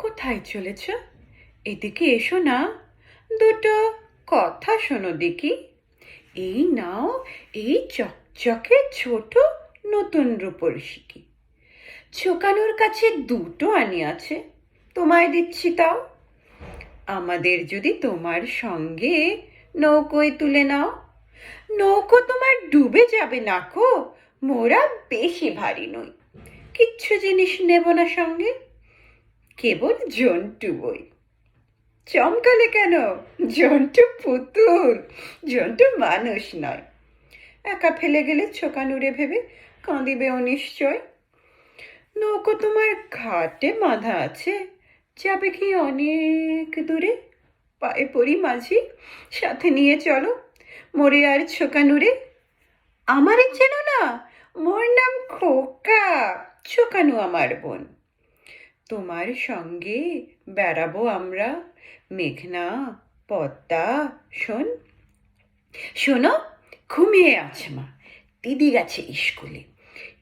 কোথায় চলেছ? এদিকে এসো না। দুটো কথা শোনো দেখি। এই নাও এই চকচকে ছোট নতুন রূপর শিখি ছোকানোর কাছে দুটো আনি আছে। তোমায় দিচ্ছি তাও। আমাদের যদি তোমার সঙ্গে নৌকোয় তুলে নাও। নৌকো তোমার ডুবে যাবে না কো। মোরা বেশি ভারী নই। কিচ্ছু জিনিস নেব না সঙ্গে। কেবল জন্টু বই। চমকালে কেন? জন্টু পুতুল, জন্টু মানুষ নয়। একা ফেলে গেলে ছোকানুরে ভেবে কাঁদিবেও নিশ্চয়। নৌকো তোমার ঘাটে বাঁধা আছে, যাবে কি অনেক দূরে? পায়ে পড়ি মাঝি, সাথে নিয়ে চলো মোরে আর ছোকানুরে আমারে চেনো না, মোর নাম খোকা, ছোকানু আমার বোন। তোমার সঙ্গে বেড়াবো আমরা। মেঘনা, পদ্মা, শোন। শোনো, ঘুমিয়ে আছে মা। দিদি গেছে স্কুলে।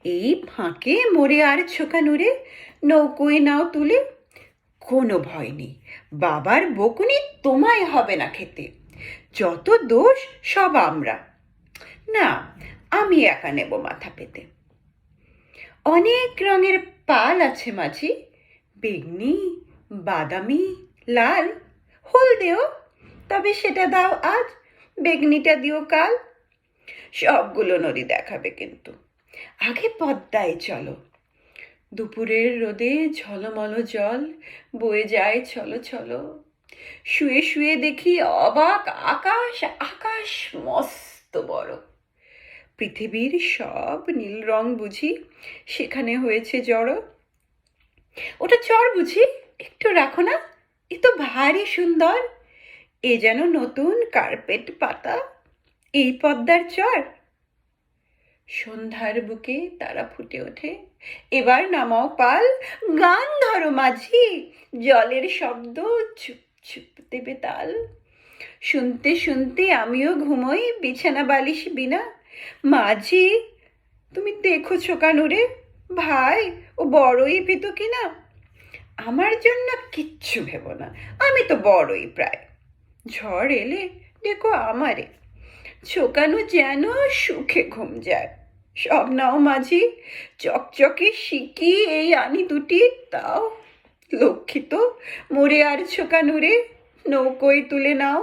এই ফাঁকে মোরে আর ছোকা ছোকানুরে নৌকোয় নাও তুলে। কোনো ভয় নেই, বাবার বকুনি তোমায় হবে না খেতে। যত দোষ, সব আমরা। না, আমি একা নেব মাথা পেতে। অনেক রঙের পাল আছে মাঝি। বেগনি বাদামি, লাল, হলদেও, তবে সেটা দাও আজ, বেগনিটা দিও কাল। সবগুলো নদী দেখাবে কিন্তু। আগে পদ্মায় চলো। দুপুরের রোদে ঝলমল জল, বয়ে যায় ছলো ছলো। শুয়ে শুয়ে দেখি অবাক আকাশ আকাশ মস্ত বড়। পৃথিবীর সব নীল রং বুঝি সেখানে হয়েছে জড়ো। ওটা চর বুঝি, একটু রাখো না, এ তো ভারী সুন্দর। এ যেন নতুন কার্পেট পাতা, এই পদ্মার চর। সন্ধ্যার বুকে তারা ফুটে ওঠে। এবার নামাও পাল, গান ধরো মাঝি, জলের শব্দ চুপ চুপ দেবে তাল। শুনতে শুনতে আমিও ঘুমোই, বিছানা বালিশ বিনা। মাঝি, তুমি দেখো ছোকানুরে ভাই, ও বড়ই পেত কিনা? আমার জন্য কিচ্ছু ভেব না, আমি তো বড়ই প্রায়। ঝড় এলে দেখো আমারে ছোকানু যেন সুখে ঘুম যায়। সব নাও মাঝি, চকচকে শিকি এই আনি দুটি, তাও লক্ষিত মোরে আর ছোকানুরে নৌকোয় তুলে নাও।